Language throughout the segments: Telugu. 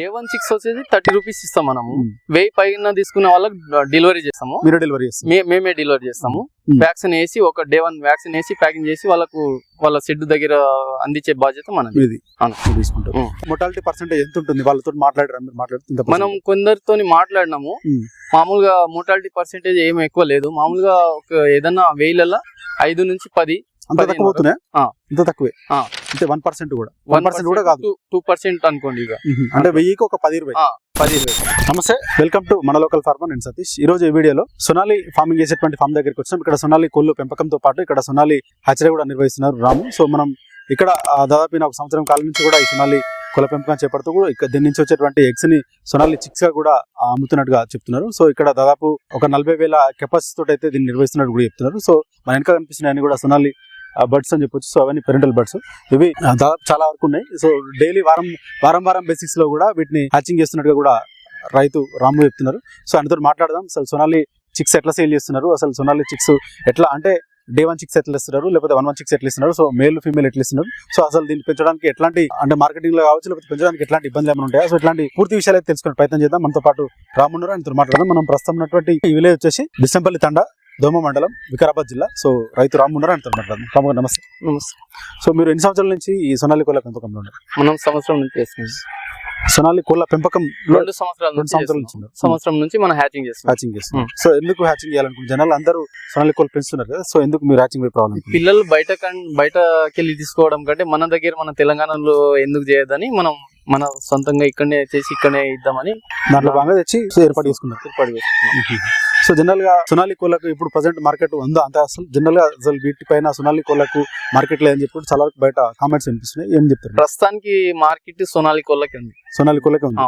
డే వన్ సిక్స్ వచ్చేసి థర్టీ రూపీస్ ఇస్తాం మనము. వెయ్యి పైన తీసుకునే వాళ్ళకి డెలివరీ చేస్తాము. మీరు డెలివరీ చేస్తారు. మే- మేమే డెలివరీ చేస్తాము. వ్యాక్సిన్ వేసి ఒక డే వన్ వ్యాక్సిన్ వేసి ప్యాకింగ్ చేసి వాళ్ళకు వాళ్ళ షెడ్ దగ్గర అందించే బాధ్యత మనది. మొటాలిటీ పర్సెంటేజ్ ఎంత ఉంటుంది? వాళ్ళతో మాట్లాడారు? మనం కొందరితోని మాట్లాడినాము. మ్మ్. మామూలుగా మోటాలిటీ పర్సెంటేజ్ ఏమి ఎక్కువ లేదు. మామూలుగా ఒక ఏదన్నా వెయ్యిలలో ఐదు నుంచి పది అంత తక్కువ అవుతున్నాయి? ఆ. అంత తక్కువే. అంటే వన్ పర్సెంట్ కూడా. వన్ పర్సెంట్ కూడా కాదు. టూ పర్సెంట్ అనుకోండి ఇక. అంటే వెయ్యికి ఒక పది ఇరవై. ఆ. పది ఇరవై. నమస్తే వెల్కమ్ టు మన లోకల్ ఫార్మర్ నేను సతీష్. ఈ రోజు ఈ వీడియోలో సొనాలి ఫార్మింగ్ చేసేటువంటి ఫామ్ దగ్గరికి వచ్చాం. ఇక్కడ సొనాలి కోళ్ళు పెంపకంతో పాటు ఇక్కడ సొనాలి హచ్చరి కూడా నిర్వహిస్తున్నారు రాము. సో మనం ఇక్కడ దాదాపు ఒక సంవత్సరం కాలం నుంచి కూడా ఈ సొనాలి కోళ్ళ పెంపకం చేపడుతూ కూడా ఇక్కడ దీని నుంచి వచ్చేటువంటి ఎగ్స్ని సొనాలి చిక్స్గా కూడా అమ్ముతున్నట్టుగా చెప్తున్నారు. సో ఇక్కడ దాదాపు ఒక నలభై వేల కెపాసిటీ తోటి అయితే దీన్ని నిర్వహిస్తున్నట్టు కూడా చెప్తున్నారు. సో మన వెనక కనిపిస్తున్నాయని కూడా సొనాలి బర్డ్స్ అని చెప్పొచ్చు. సో అవన్నీ పెరెంటల్ బర్డ్స్ ఇవి దాదాపు చాలా వరకు ఉన్నాయి. సో డైలీ వారం వారం వారం బేసిక్స్లో కూడా వీటిని హ్యాచింగ్ చేస్తున్నట్టుగా కూడా రైతు రాము చెప్తున్నారు. సో ఆయనతో మాట్లాడదాం. అసలు సొనాలి చిక్స్ ఎట్లా సేల్ చేస్తున్నారు? అసలు సొనాలి చిక్స్ ఎట్లా అంటే డే వన్ చిక్స్ ఎట్లా ఇస్తున్నారు? లేకపోతే వన్ వన్ చిక్స్ ఎట్లా ఇస్తున్నారు? సో మేల్ ఫీమేల్ ఎట్లా ఇస్తున్నారు? సో అసలు దీన్ని పెంచడానికి ఎట్లాంటి అంటే మార్కెటింగ్లో కావచ్చు లేకపోతే పెంచడానికి ఎట్లాంటి ఇబ్బందులు ఏమైనా ఉంటాయా? సో ఇట్లాంటి పూర్తి విషయాలు తెలుసుకుని తెలుసుకునే ప్రయత్నం చేద్దాం. మనతో పాటు రామున్నారు. ఆయనతో మాట్లాడదాం. మనం ప్రస్తుతం ఉన్నటువంటి ఈ విలేజ్ వచ్చేసి డిసెంపల్లి తండ దోమ మండలం వికారాబాద్ జిల్లా. సో రైతు రామున్నారు ఆయనతో మాట్లాడదాం రాము. నమస్తే. నమస్తే. సో మీరు ఎన్ని సంవత్సరాల నుంచి ఈ సొనాలి కోళ్ళ పెంపకంలో ఉన్నారు? మనం సంవత్సరం నుంచి చేస్తున్నాం. సొనాలి కోళ్ళ పెంపకం రెండు సంవత్సరాల రెండు నుంచి సంవత్సరాల చేస్తున్నాం. నుంచి సంవత్సరం నుంచి మనం హ్యాచింగ్ చేస్తున్నాం. హ్యాచింగ్ చేస్తున్నారు సో ఎందుకు హ్యాచింగ్ చేయాలనుకుంటున్నారు? జనాలు అందరూ సొనాలి కోళ్ళు పెంచుతున్నారు కదా. సో ఎందుకు మీరు హ్యాచింగ్ రావాలనుకుంటున్నారు పిల్లలు బయట బయటకి వెళ్ళి తీసుకోవడం కంటే మన దగ్గర మన తెలంగాణలో ఎందుకు చేయదని మనం మన సొంతంగా ఇక్కడనే చేసి ఇక్కడనే ఇద్దామని దాంట్లో బాగా తెచ్చి ఏర్పాటు చేసుకున్నారు. ఏర్పాటు చేసుకున్నాం. సో జనరల్గా సొనాలి కోళ్ళకు ఇప్పుడు ప్రజెంట్ మార్కెట్ ఉందా? అంత అసలు జనరల్గా అసలు వీటిపైన సొనాలి కోళ్ళకు మార్కెట్ లేదని చెప్పి చాలా వరకు బయట కామెంట్స్ వినిపిస్తున్నాయి. ఏం చెప్తారు? ప్రస్తుతానికి మార్కెట్ సోనాలి కోళ్ళకి ఉంది. సొనాలి కోళ్ళకే ఉంది.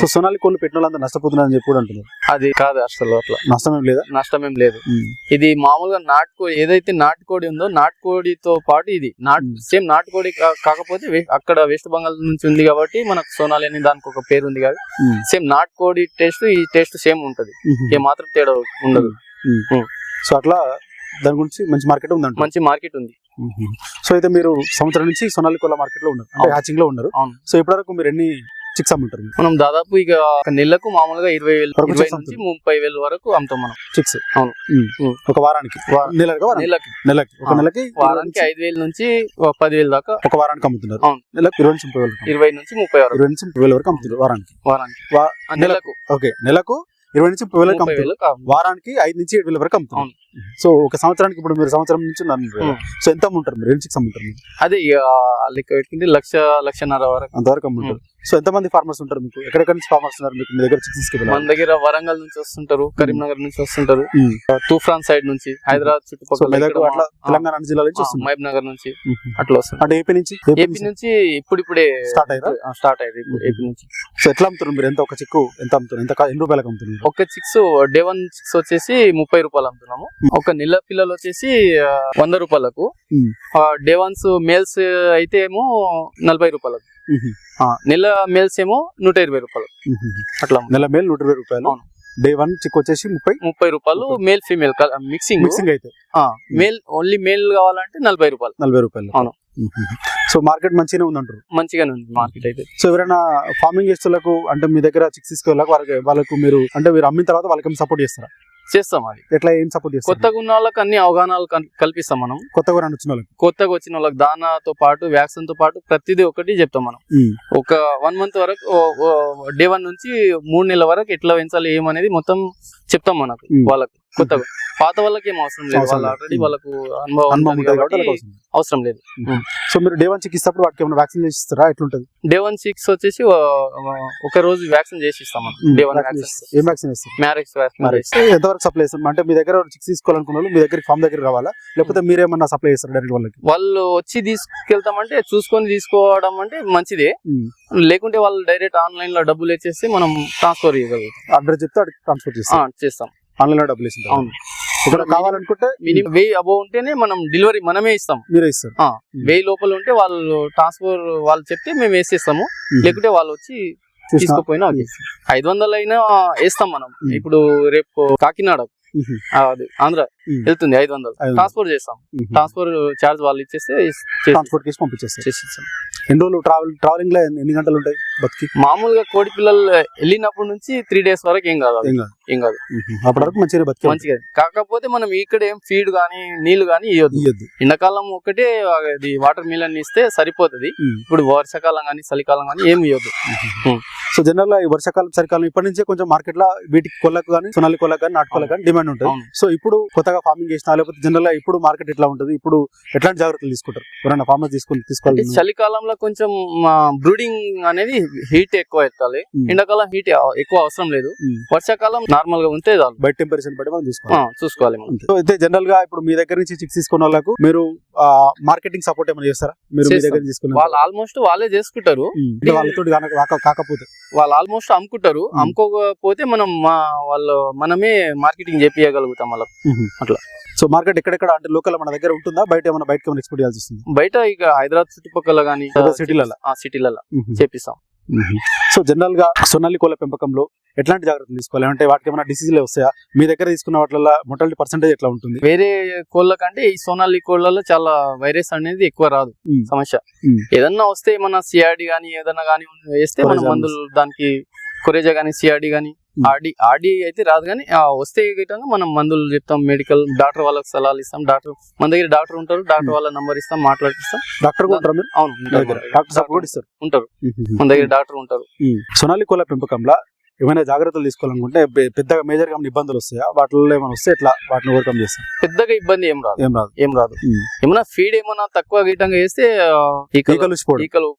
సో సొనాలి కోళ్ళు పెట్టిన వాళ్ళంతా నష్టపోతున్నారని చెప్పి కూడా అంటున్నారు. అది కాదు అసలు అట్లా నష్టం ఏం లేదా? నష్టం ఏం లేదు. ఇది మామూలుగా నాటుకోడి ఏదైతే నాటుకోడి ఉందో నాటుకోడితో పాటు ఇది. నాటు. సేమ్ నాటుకోడి కాకపోతే అక్కడ వెస్ట్ బెంగాల్ నుంచి ఉంది కాబట్టి మనకు సోనాలి అని దానికి ఒక పేరు ఉంది కాబట్టి ఉమ్. సేమ్ నాటుకోడి టేస్ట్ ఈ టేస్ట్ సేమ్ ఉంటది. ఏ మాత్రం తేడా ఉండదు. సో అట్లా దాని గురించి మంచి మార్కెట్ ఉందంట. మంచి మార్కెట్ ఉంది. సో అయితే మీరు సంవత్సరం నుంచి సొనాలి కోళ్ళ మార్కెట్లో ఉన్నారు. అంటే. హ్యాచింగ్లో ఉన్నారు. సో ఇప్పటివరకు మీరు ఎన్ని చిక్స్ అమ్ముంటారు మనం దాదాపు ఇక నెలకు మామూలుగా ఇరవై వేలు ఇరవై. నుంచి ముప్పై వేలు వరకు అమ్ముతాం మనం. చిక్స్ అవును. ఒక వారానికి? నెలకి నెలకి. నెలకి. ఒక. నెలకి వారానికి ఐదు వేల నుంచి పదివేలు దాకా ఒక వారానికి అమ్ముతున్నారు. అవును. నెలకు ఇరవై నుంచి ముప్పై వేలు ఇరవై నుంచి ముప్పై వరకు. ఇరవై నుంచి ముప్పై వేల వరకు అమ్ముతున్నారు వారానికి. వారానికి. నెలకు. ఓకే. నెలకు ఇరవై నుంచి ముప్పై వేలకు అమ్ముతారు. వారానికి ఐదు నుంచి ఏడు వేల వరకు అమ్ముతారు అవును. సో ఒక సంవత్సరానికి ఇప్పుడు మీరు సంవత్సరం నుంచి. సో ఎంత అమ్ముంటారు మీరు ఎన్ని చిక్స్ అమ్ముంటారు? అదే లెక్క పెట్టుకుంటే లక్ష లక్షన్నర వరకు అంతవరకు అమ్ముంటారు సో ఎంత మంది ఫార్మర్స్ ఉంటారు మీకు? ఎక్కడెక్కడ నుంచి ఫార్మర్స్ ఉన్నారు మీకు? మీ దగ్గర చిక్స్ మన దగ్గర వరంగల్ నుంచి వస్తుంటారు కరీంనగర్ నుంచి వస్తుంటారు ఉమ్. తూఫాన్ సైడ్ నుంచి హైదరాబాద్ సో చుట్టుపక్కల అట్లా తెలంగాణ జిల్లా నుంచి మహబూబ్ నగర్ నుంచి అట్లా వస్తుంది. అంటే ఏపీ నుంచి? ఏపీ నుంచి ఇప్పుడిప్పుడే స్టార్ట్ అయ్యారా? స్టార్ట్ ఇప్పుడు ఏపీ నుంచి. సో ఎట్లా అమ్ముతున్నారు మీరు? ఎంత ఒక చిక్కు ఎంత అమ్ముతున్నారు? ఎంత ఎన్ని రూపాయలకు అమ్ముతున్నారు? ఒక చిక్స్ డే వన్ చిక్స్ వచ్చేసి ముప్పై రూపాయలు అమ్ముతున్నాము. ఒక నెల పిల్లలు వచ్చేసి వంద రూపాయలకు. డే వన్స్ మేల్స్ అయితే ఏమో నలభై రూపాయలకు. నెల మేల్స్ ఏమో నూట ఇరవై రూపాయలు. అట్లా నెల మేలు నూట ఇరవై రూపాయలు. అవును. డే వన్ చిక్ వచ్చేసి ముప్పై. ముప్పై రూపాయలు మేల్ ఫీమేల్ మిక్సింగ్. మిక్సింగ్ అయితే. మేల్ ఓన్లీ మేల్ కావాలంటే నలభై రూపాయలు. నలభై రూపాయలు. అవును. సో మార్కెట్ మంచిగానే ఉందంటారు? మంచిగానే ఉంది మార్కెట్ అయితే. సో ఎవరైనా ఫార్మింగ్ చేస్తులకు అంటే మీ దగ్గర చిక్స్ తీసుకెళ్ళాక వాళ్ళకి వాళ్ళకు మీరు అంటే మీరు అమ్మిన తర్వాత వాళ్ళకి సపోర్ట్ చేస్తారా? చేస్తాం అది. ఎట్లా ఏం సపోర్ట్ చేస్తారు? కొత్తగా ఉన్న వాళ్ళకి అన్ని అవగాహనాలు కల్- కల్పిస్తాం మనం. కొత్తగా వచ్చిన వాళ్ళకి? కొత్తగా వచ్చిన వాళ్ళకి దానాతో పాటు వ్యాక్సిన్తో పాటు ప్రతిదీ ఒకటి చెప్తాం మనం. ఒక వన్ మంత్ వరకు డే వన్ నుంచి మూడు నెలల వరకు ఎట్లా పెంచాలి ఏమనేది మొత్తం చెప్తాం మనకు. వాళ్ళకి. కొత్తగా పాత వాళ్ళకి ఏం అవసరం లేదు. వాళ్ళు. ఆల్రెడీ. వాళ్ళకు అనుభవం ఉంటుంది కాబట్టి అవసరం. లేదు. సో మీరు డే వన్ చిక్ ఇస్తప్పుడు వాటికి ఏమైనా వ్యాక్సిన్ ఇస్తారా ఎట్లుంటది? డే వన్ సిక్స్ వచ్చేసి ఒక రోజు వ్యాక్సిన్ చేసి ఇస్తాం డే వన్. ఏం వ్యాక్సిన్ ఇస్తారు మ్యారేజ్ వ్యాక్సిన్ మరి చేసి. ఎంతవరకు సప్లై చేస్తారు? అంటే మీ దగ్గర చిక్స్ తీసుకోవాలనుకున్న వాళ్ళు మీ దగ్గర ఫామ్ దగ్గర రావాలా? లేకపోతే మీరేమన్నా సప్లై చేస్తారు డైరెక్ట్ వాళ్ళకి? వాళ్ళు వచ్చి తీసుకెళ్తామంటే చూసుకొని తీసుకోవడం అంటే మంచిదే. లేకుంటే వాళ్ళు డైరెక్ట్ ఆన్లైన్లో డబ్బులు ఇచ్చేసి మనం ట్రాన్స్ఫర్ చేయగలుగుతాం. అడ్రస్ చెప్తే ట్రాన్స్ఫర్ చేస్తాం చేస్తాం ఆన్లైన్ డబ్బులు ఇస్తారు అవును ఇక్కడ కావాలనుకుంటే మినిమం వెయ్యి అబౌవ్ ఉంటేనే మనం డెలివరీ మనమే ఇస్తాం మీరే ఇస్తారు వెయ్యి లోపల ఉంటే వాళ్ళు ట్రాన్స్ఫర్ వాళ్ళు చెప్తే మేము వేసేస్తాము లేకుంటే వాళ్ళు వచ్చి? తీసుకుపోయినా. ఐదు వందలు అయినా వేస్తాం మనం. ఇప్పుడు రేపు కాకినాడ అది ఆంధ్ర. వెళ్తుంది ఐదు వందలు. ట్రాన్స్పోర్ట్ చేస్తాం మ్మ్. ట్రాన్స్పోర్ట్ చార్జ్ వాళ్ళు ఇచ్చేస్తే చేసి- ట్రాన్స్పోర్ట్ కేసు పంపించేస్తారు చేసి ఇస్తాం. ఎన్ని రోజులు ట్రావెల్ ట్రావెలింగ్లో ఎన్ని గంటలు ఉంటాయి బతికి మామూలుగా కోడి పిల్లలు వెళ్ళినప్పటి నుంచి త్రీ డేస్ వరకు ఏం కాదు. ఏం కాదు. అప్పటి వరకు మంచిగా బతికి మంచిగా. కాకపోతే మనం ఇక్కడ ఏం ఫీడ్ కానీ నీళ్ళు కానీ ఇవ్వద్దు ఇయ్యద్దు. ఎండాకాలం ఒకటే అది వాటర్ మిలన్ ఇస్తే సరిపోతుంది. ఇప్పుడు వర్షాకాలం కానీ చలికాలం కానీ ఏమి ఇవ్వద్దు సో జనరల్గా ఈ వర్షాకాలం చలికాలం ఇప్పటి నుంచే కొంచెం మార్కెట్లో వీటికి కొల్లకు కానీ సొనాలి కొల్లకు కానీ నాటుకోలకు కానీ డిమాండ్ ఉంటుంది. సో ఇప్పుడు కొత్తగా ఫార్మింగ్ చేసిన లేకపోతే జనరల్గా ఇప్పుడు మార్కెట్ ఎట్లా ఉంటుంది? ఇప్పుడు ఎట్లాంటి జాగ్రత్తలు తీసుకుంటారు? ఎవరైనా ఫార్మర్ తీసుకుని తీసుకోవాలి చలికాలంలో కొంచెం బ్రూడింగ్ అనేది హీట్ ఎక్కువ ఎత్తాలి. ఎండాకాలం హీట్ ఎక్కువ అవసరం లేదు. వర్షాకాలం నార్మల్గా ఉంటే చాలు. బయట టెంపరేచర్ బట్టి మనం చూసుకోవాలి మనం. సో అయితే జనరల్గా ఇప్పుడు మీ దగ్గర నుంచి చిక్స్ తీసుకున్న వాళ్ళకు మీరు మార్కెటింగ్ సపోర్ట్ ఏమైనా చేస్తారా? మీరు మీ. దగ్గర తీసుకున్న వాళ్ళు ఆల్మోస్ట్ వాళ్ళే చేసుకుంటారు. వాళ్ళతో కాకపోతే. వాళ్ళు ఆల్మోస్ట్ అమ్ముకుంటారు. మ్మ్. అమ్ముకోకపోతే మనం మా వాళ్ళు మనమే మార్కెటింగ్ చేపియగలుగుతాం వాళ్ళకి. అట్లా. సో మార్కెట్ ఎక్కడెక్కడ అంటే లోకల్ మన దగ్గర ఉంటుందా? బయట ఏమైనా బయటకి ఏమైనా ఎక్స్పోర్ట్ చేయాల్సి వస్తుంది? బయట ఇక హైదరాబాద్ చుట్టుపక్కల కానీ సిటీలలో? ఆ సిటీలలో చేపిస్తాం. సో జనరల్గా సొనాలి కోళ్ళ పెంపకంలో ఎట్లాంటి జాగ్రత్తలు తీసుకోవాలి అంటే వాటికి ఏమైనా డిసీజులు వస్తాయా మీ దగ్గర తీసుకున్న వాటిలో మొటాలిటీ పర్సెంటేజ్ ఎట్లా ఉంటుంది వేరే కోళ్ళ కంటే ఈ సోనాలి కోళ్ళలో చాలా వైరస్ అనేది ఎక్కువ రాదు. సమస్య. ఏదన్నా వస్తే మన సిఆర్డి గానీ ఏదన్నా గానీ వేస్తే మన మందులు దానికి కొరేజా గానీ సిఆర్డి గానీ. ఆర్డి ఆర్డి అయితే రాదు కానీ వస్తే గిట్టంగా మనం మందులు చెప్తాం మెడికల్ డాక్టర్ వాళ్ళకి సలహాలు ఇస్తాం డాక్టర్ మన దగ్గర డాక్టర్ ఉంటారు డాక్టర్ మ్మ్. వాళ్ళ నంబర్ ఇస్తాం మాట్లాడిస్తాం డాక్టర్ కూడా ఉంటారా మీరు? అవును. డాక్టర్ సపోర్ట్ ఇస్తారు? ఉంటారు. మన దగ్గర డాక్టర్ ఉంటారు. సొనాలి కోళ్ళ పెంపకంలో ఏమైనా జాగ్రత్తలు తీసుకోవాలనుకుంటే పెద్దగా మేజర్గా ఏమైనా ఇబ్బందులు వస్తాయా? వాటిలో ఏమైనా వస్తే ఎట్లా వాటిని ఓవర్కమ్ చేస్తారు? పెద్దగా ఇబ్బంది ఏం రాదు. ఏం రాదు. ఏం రాదు. మ్మ్. ఏమన్నా ఫీడ్ ఏమన్నా తక్కువ గీటంగా వేస్తే ఈకలు ఈకలు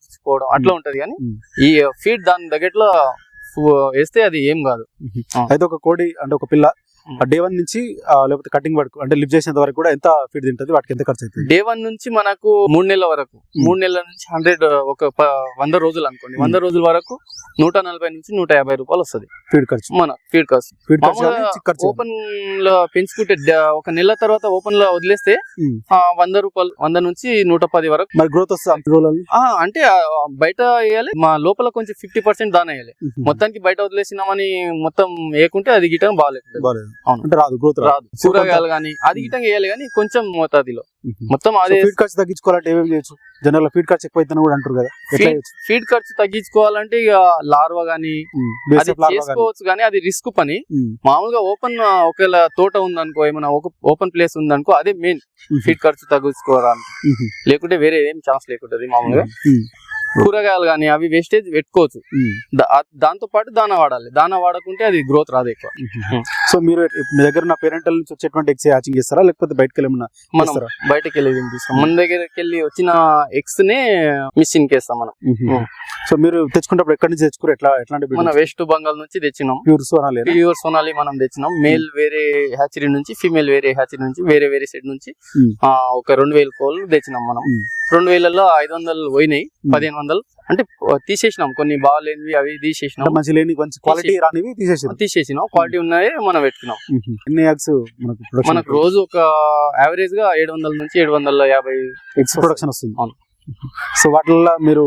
అట్లా ఉంటది కానీ. ఈ ఫీడ్ దాని దగ్గరలో వేస్తే అది ఏం కాదు. అయితే ఒక కోడి అంటే ఒక పిల్ల. డే వన్ నుంచి లేకపోతే కటింగ్ వరకు అంటే లిఫ్ట్ చేసేంత వరకు కూడా ఎంత ఫీడ్ తింటది వాటికి ఎంత ఖర్చు అవుతుంది డే వన్ నుంచి మనకు మూడు నెలల వరకు మూడు నెలల నుంచి హండ్రెడ్ ఒక వంద రోజులు అనుకోండి. వంద రోజుల వరకు నూట నలభై నుంచి నూట యాభై రూపాయలు వస్తుంది. ఫీడ్ ఖర్చు. మన ఫీడ్ కాస్ట్ ఫీడ్ ఖర్చు ఖర్చు. ఓపెన్లో పెంచుకుంటే ఒక నెల తర్వాత ఓపెన్లో వదిలేస్తే వంద రూపాయలు వంద నుంచి నూట పది వరకు. మరి గ్రోత్ వస్తుంది అంటే బయట వేయాలి మా లోపల కొంచెం ఫిఫ్టీ పర్సెంట్ దాన వేయాలి. మొత్తానికి బయట వదిలేసినామని మొత్తం వేయకుంటే అది గిటం బాగాలేదు బాగాలేదు. అంటే రాదు గ్రోత్ రాదు. కూరగాయలు కానీ అది వేయాలి కానీ కొంచెం మోతాదిలో. మొత్తం అదే ఫీడ్ ఖర్చు తగ్గించుకోవాలంటే ఏమేమి చేయొచ్చు? జనరల్ ఫీడ్ ఖర్చు ఎక్కువ అవుతుందని కూడా అంటారు కదా. ఫీడ్ ఖర్చు తగ్గించుకోవాలంటే ఇక లార్వా గానీ అది. చేసుకోవచ్చు కానీ అది రిస్క్ పని. మామూలుగా ఓపెన్ ఒకవేళ తోట ఉందనుకో ఏమైనా ఓపెన్ ప్లేస్ ఉందనుకో అదే మెయిన్ ఫీడ్ ఖర్చు తగ్గించుకోవడానికి. ఉమ్, లేకుంటే వేరే ఏం ఛాన్స్ లేకుంటది మామూలుగా. కూరగాయలు కానీ అవి వేస్టేజ్ పెట్టుకోవచ్చు. దాంతో పాటు దానా వాడాలి. దానా వాడకుంటే అది గ్రోత్ రాదు ఎక్కువ. సో మీరు మీ దగ్గర ఉన్న పేరెంటల్ నుంచి వచ్చేటువంటి ఎగ్స్ హ్యాచింగ్ చేస్తారా? లేకపోతే బయటకి వెళ్ళి ఏమన్నా మనం? బయటకి వెళ్ళి మన దగ్గరికి వెళ్ళి వచ్చిన ఎగ్స్ నే మిషన్కి వేస్తాం మనం. సో మీరు తెచ్చుకున్నప్పుడు ఎక్కడి నుంచి తెచ్చుకోరు ఎట్లా ఎట్లాంటి మన వెస్ట్ బెంగాల్ నుంచి తెచ్చినాం. ప్యూర్ సోనాలి ప్యూర్ సోనాలి మనం తెచ్చినాం. మేల్ వేరే హ్యాచరీ నుంచి ఫీమేల్ వేరే హ్యాచరీ నుంచి వేరే వేరే సైడ్ నుంచి. ఆ, ఒక రెండు వేల కోళ్ళు తెచ్చినాం మనం. రెండు వేలలో ఐదు వందలు పోయినాయి. పదిహేను వందలు అంటే తీసేసినాం. కొన్ని బాగాలేనివి అవి తీసేసినాం. మంచి లేని మంచి క్వాలిటీ రానివి తీసేసారు తీసేసినాం. క్వాలిటీ ఉన్నాయి మనం పెట్టుకున్నాం. ఎన్ని ఎగ్స్ మనకు మనకు రోజు ఒక యావరేజ్గా ఏడు వందల నుంచి ఏడు వందల యాభై ఎగ్స్ ప్రొడక్షన్ వస్తుంది. అవును. సో వాటిల్లో మీరు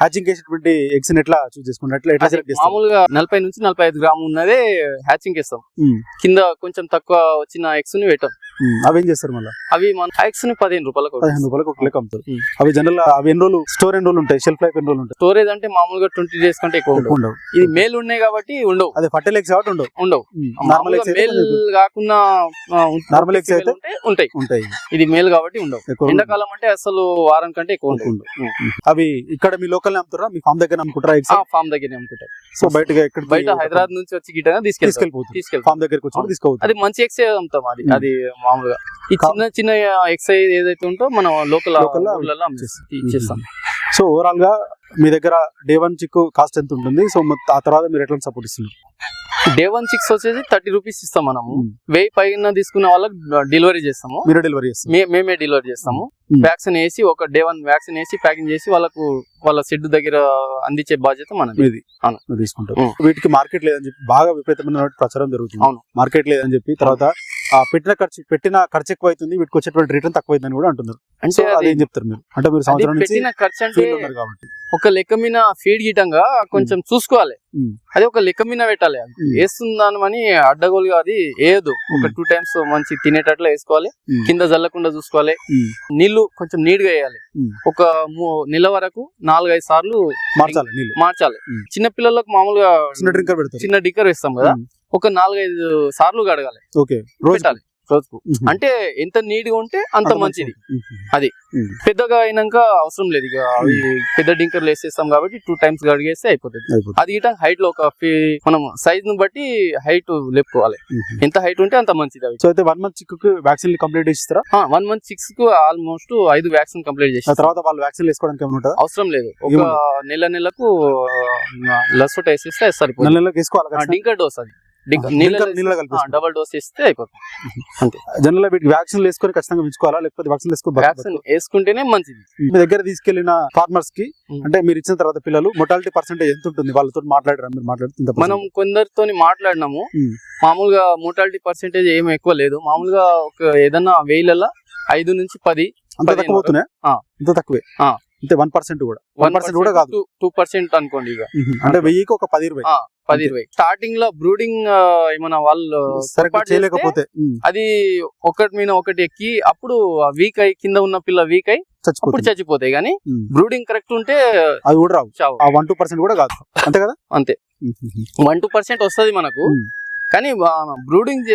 హ్యాచింగ్ చేసేటువంటి ఎగ్స్ ఎట్లా చూస్ చేసుకుంటారు? ఎట్లా సెలెక్ట్ మామూలుగా నలభై నుంచి నలభై ఐదు గ్రాము ఉన్నదే హ్యాచింగ్ ఉమ్, కింద కొంచెం తక్కువ వచ్చిన ఎగ్స్ని పెట్టాం. అవి ఏం చేస్తారు మళ్ళీ? అవి మన ఎగ్స్ని పదిహేను రూపాయలకు పదిహేను రూపాయలకు ఒక లెక్క అమ్ముతారు. అవి జనరల్ అవి ఎన్ని రోజులు స్టోర్ ఎన్ని రోజులు ఉంటాయి? షెల్ఫ్ లైఫ్ ఎన్ని రోజులు ఉంటాయి? స్టోరేజ్ అంటే మామూలుగా ట్వంటీ డేస్ కంటే ఎక్కువ ఉండవు. ఇది మేల్ ఉన్నాయి కాబట్టి ఉండవు. అదే ఫర్టైల్ ఎగ్స్ కాబట్టి ఉండవు. ఉండవు. నార్మల్ ఎగ్స్ మేల్ కాకుండా Normal eggs అయితే? ఉంటే ఉంటాయి. ఉంటాయి. ఇది మేల్ కాబట్టి ఉండవు. ఎండాకాలం అంటే అసలు వారం కంటే ఎక్కువ ఉండవు. అవి ఇక్కడ మీ లోకల్ అమ్ముతారా? మీ ఫామ్ దగ్గర అమ్ముకుంటారా ఎగ్స్ ఫామ్ దగ్గర అమ్ముకుంటాయి సో బయటగా ఎక్కడ బయట హైదరాబాద్ నుంచి వచ్చి గిట్టగా తీసుకెళ్తాం తీసుకెళ్ళిపోతుంది తీసుకెళ్తాం ఫామ్ దగ్గరికి వచ్చి. తీసుకోవచ్చు అది మంచి ఎక్స్ అమ్ముతాం అది. అది మామూలుగా ఈ చిన్న చిన్న ఎక్సైజ్ ఏదైతే ఉంటో మనం లోకల్. ఇచ్చేస్తాం సో ఓవరాల్గా మీ దగ్గర డే వన్ చిక్కు కాస్ట్ ఎంత ఉంటుంది సో ఆ తర్వాత మీరు ఎట్లా సపోర్ట్ ఇస్తున్నారు డే వన్ సిక్స్ వచ్చేసి థర్టీ రూపీస్ ఇస్తాం మనము. వెయ్యి పైన తీసుకున్న వాళ్ళకి డెలివరీ చేస్తాము మీరే డెలివరీ చేస్తారు మే- మేమే డెలివరీ చేస్తాము. వ్యాక్సిన్ వేసి ఒక డే వన్ వ్యాక్సిన్ వేసి ప్యాకింగ్ చేసి వాళ్ళకు వాళ్ళ షెడ్ దగ్గర అందించే బాధ్యత మనది అవును. తీసుకుంటారు ఉమ్. వీటికి మార్కెట్ లేదని చెప్పి బాగా విపరీతమైన ప్రచారం జరుగుతుంది అవును. మార్కెట్ లేదని చెప్పి తర్వాత పెట్టిన ఖర్చు పెట్టిన ఖర్చు ఎక్కువ అవుతుంది వీటికి వచ్చేటువంటి రిటర్న్ తక్కువ అవుతుందని కూడా అంటున్నారు అంటే అది అదేం చెప్తారు మీరు అంటే మీరు సంవత్సరం పెట్టిన ఖర్చు అంటే కాబట్టి ఒక లెక్క మీద ఫీడ్ గీటంగా కొంచెం చూసుకోవాలి. అది ఒక లెక్క మీద పెట్టాలి ఉమ్. వేస్తుందానమని అడ్డగోలుగా అది వేయదు ఒక. టూ టైమ్స్ మంచి తినేటట్లు వేసుకోవాలి. కింద జల్లకుండా చూసుకోవాలి. నీళ్ళు కొంచెం నీట్గా వేయాలి. ఒక నెల వరకు నాలుగైదు సార్లు మార్చాలి మార్చాలి. చిన్న పిల్లలకు మామూలుగా చిన్న డ్రింకర్ పెడతారు చిన్న డిక్కర్ వేస్తాం కదా. ఒక నాలుగైదు సార్లు కడగాలి. ఓకే. రోజు పెట్టాలి. రోజుకు. అంటే ఎంత నీట్గా ఉంటే అంత మంచిది. అది. పెద్దగా అయినాక అవసరం లేదు. ఇక అవి పెద్ద డింకర్లు వేసేస్తాం కాబట్టి టూ టైమ్స్ కడిగేస్తే అయిపోతుంది. అది గిట హైట్లో ఒక ఫీ- మనం సైజ్ను బట్టి హైట్ లేపుకోవాలి. ఎంత హైట్ ఉంటే అంత మంచిది అవి. సో అయితే వన్ మంత్ చిక్కు వ్యాక్సిన్ కంప్లీట్ ఇస్తారా వన్ మంత్ సిక్స్కు ఆల్మోస్ట్ ఐదు వ్యాక్సిన్ కంప్లీట్ చేసి తర్వాత వాళ్ళు వ్యాక్సిన్ వేసుకోవడానికి ఏమైనా ఉంటుందా? అవసరం లేదు. ఒక. నెల నెలకు లసోట వేసేస్తే సరిపోతుంది. నెల నెలకు వేసుకోవాలి డింకర్ డోస్ అది. డబల్ డోస్ ఇస్తే అయిపోతుంది. జనరల్ వీటికి వ్యాక్సిన్ వేసుకొని ఖచ్చితంగా ఉంచుకోవాలా? లేకపోతే వ్యాక్సిన్ వ్యాక్సిన్ వేసుకుంటేనే మంచిది. మీ దగ్గర తీసుకెళ్ళిన ఫార్మర్స్కి. అంటే మీరు ఇచ్చిన తర్వాత పిల్లలు మొటాలిటీ పర్సెంటేజ్ ఎంత ఉంటుంది? వాళ్ళతో మాట్లాడరా? మీరు మాట్లాడుతుంది మనం కొందరితో మాట్లాడినాము. మామూలుగా మోటాలిటీ పర్సెంటేజ్ ఏం ఎక్కువ లేదు. మామూలుగా ఒక ఏదన్నా వెయ్యిలలో ఐదు నుంచి పది అంత తక్కువ అవుతున్నాయి. అంత తక్కువే. అంతే వన్ పర్సెంట్ కూడా. వన్ పర్సెంట్ కూడా కాదు. టూ పర్సెంట్ అనుకోండి ఇక. అంటే వెయ్యికి ఒక పది ఇరవై పది ఇరవై స్టార్టింగ్లో బ్రూడింగ్ ఏమైనా వాళ్ళు చేయలేకపోతే అది ఒకటి మీద ఒకటి ఎక్కి అప్పుడు వీక్ అయి కింద ఉన్న పిల్ల వీక్ అయి అప్పుడు చచ్చిపోతాయి. కానీ. బ్రూడింగ్ కరెక్ట్ ఉంటే అది కూడా రావు. వన్ టూ పర్సెంట్ కూడా కాదు. అంతే కదా? అంతే. వన్ టూ పర్సెంట్ వస్తుంది మనకు. కానీ బ్రూడింగ్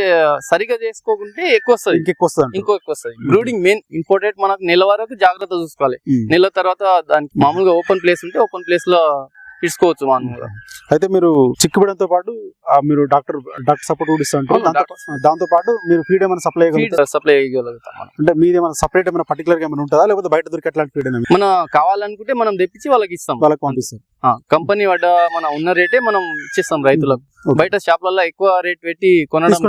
సరిగా చేసుకోకుంటే ఎక్కువ వస్తుంది ఇంకెక్కువ వస్తుంది. ఇంకో ఎక్కువ వస్తుంది బ్రూడింగ్ మెయిన్ ఇంపార్టెంట్ మనకు నెల వరకు జాగ్రత్త చూసుకోవాలి. నెల తర్వాత దానికి మామూలుగా ఓపెన్ ప్లేస్ ఉంటే ఓపెన్ ప్లేస్లో ఇసుకోవచ్చు మామూలుగా. అయితే మీరు చిక్కుబడంతో పాటు మీరు డాక్టర్ డాక్టర్ సపోర్ట్ కూడా ఇస్తుంటారు అవును, దాంతో పాటు మీరు ఫీడ్ ఏమైనా సప్లై సప్లై చేయగలుగుతాం అంటే మీది ఏమైనా సపరేట్ ఏమైనా పర్టికులర్ ఏమైనా ఉంటుందా? లేకపోతే బయట దొరికే అట్లాంటి ఫీడ్ మన కావాలనుకుంటే మనం తెప్పించి వాళ్ళకి ఇస్తాం. వాళ్ళకి పంపిస్తారు. కంపెనీ వడ్డ మన ఉన్న రేటే మనం ఇచ్చేస్తాం రైతులకు. బయట షాప్లలో ఎక్కువ రేట్ పెట్టి కొనడం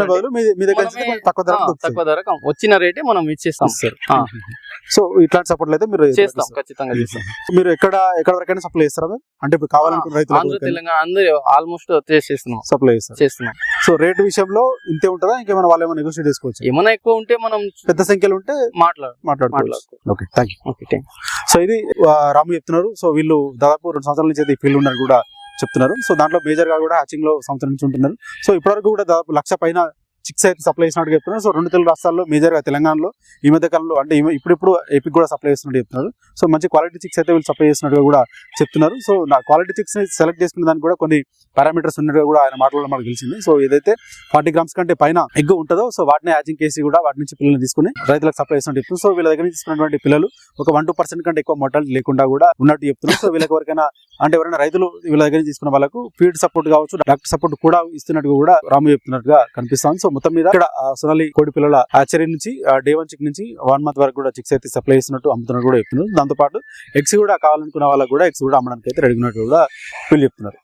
తక్కువ ధర తక్కువ ధర వచ్చిన రేటే మనం ఇచ్చేస్తాం. ఆ. సో ఇట్లాంటి సపోర్ట్ అయితే మీరు చేస్తాం ఖచ్చితంగా చేస్తాం. మీరు ఎక్కడ ఎక్కడ వరకైనా సప్లై చేస్తారా మీరు? అంటే ఇప్పుడు కావాలనుకున్న తెలంగాణ అందరూ ఆల్మోస్ట్ చేసేస్తున్నాం. సప్లై చేస్తున్నాం. సో రేట్ విషయంలో ఇంతే ఉంటుందా? ఇంకేమైనా వాళ్ళు ఏమైనా నెగోషియేట్ చేసుకోవచ్చు? ఏమైనా ఎక్కువ ఉంటే మనం పెద్ద సంఖ్యలో ఉంటే మాట్లాడు మాట్లాడుకోవచ్చు. మాట్లాడుకో okay thank you okay thank so ఇది రాము చెప్తున్నారు. సో వీళ్ళు దాదాపు రెండు సంవత్సరాల నుంచి అయితే ఫీల్డ్ ఉన్నారు కూడా చెప్తున్నారు. సో దాంట్లో మేజర్గా కూడా హ్యాచింగ్లో సంవత్సరం నుంచి ఉంటున్నారు. సో ఇప్పటివరకు కూడా దాదాపు లక్ష పైన చిక్స్ అయితే సప్లై చేసినట్టు చెప్తున్నారు సో రెండు తెలుగు రాష్ట్రాల్లో మేజర్గా తెలంగాణలో ఈ మధ్య కాలంలో అంటే ఇప్పుడిప్పుడు ఏపీకి కూడా సప్లై చేస్తున్నట్టు చెప్తున్నారు సో మంచి క్వాలిటీ చిక్స్ అయితే వీళ్ళు సప్లై చేసినట్టుగా కూడా చెప్తున్నారు. సో నా క్వాలిటీ చిక్స్ సెలెక్ట్ చేసుకున్న దానికి కూడా కొన్ని పారామీటర్స్ ఉన్నట్టుగా కూడా ఆయన మాటల్లో మనకు తెలిసింది. సో ఏదైతే ఫార్టీ గ్రామ్స్ కంటే పైన ఎగ్ ఉంటుందో సో వాటిని యాజింగ్ చేసి కూడా వాటి నుంచి పిల్లల్ని తీసుకుని రైతులకు సప్లై చేస్తున్నట్టు చెప్తున్నారు. సో వీళ్ళ దగ్గర నుంచి తీసుకున్నటువంటి పిల్లలు ఒక వన్ టూ పర్సెంట్ కంటే ఎక్కువ మొటాలిటీ లేకుండా కూడా ఉన్నట్టు చెప్తున్నారు. సో వీళ్ళకి ఎవరికైనా అంటే ఎవరైనా రైతులు వీళ్ళ దగ్గర తీసుకున్న వాళ్ళకు ఫీడ్ సపోర్ట్ కావచ్చు డాక్టర్ సపోర్ట్ కూడా ఇస్తున్నట్టు కూడా రాము చెప్తున్నట్టుగా కనిపిస్తుంది. సో మొత్తం మీద ఇక్కడ ఆ, సోనాలి కోడి పిల్లల ఆచర్య నుంచి డే వన్ చిక్ నుంచి వన్ మంత్ వరకు కూడా చిక్స్ అయితే సప్లై చేస్తున్నట్టు అమ్ముతున్నట్టు కూడా చెప్తున్నారు. దాంతో పాటు ఎగ్స్ కూడా కావాలనుకున్న వాళ్ళకి కూడా ఎగ్స్ కూడా అమ్మడానికి అయితే రెడీ ఉన్నట్టు కూడా వీళ్ళు చెప్తున్నారు.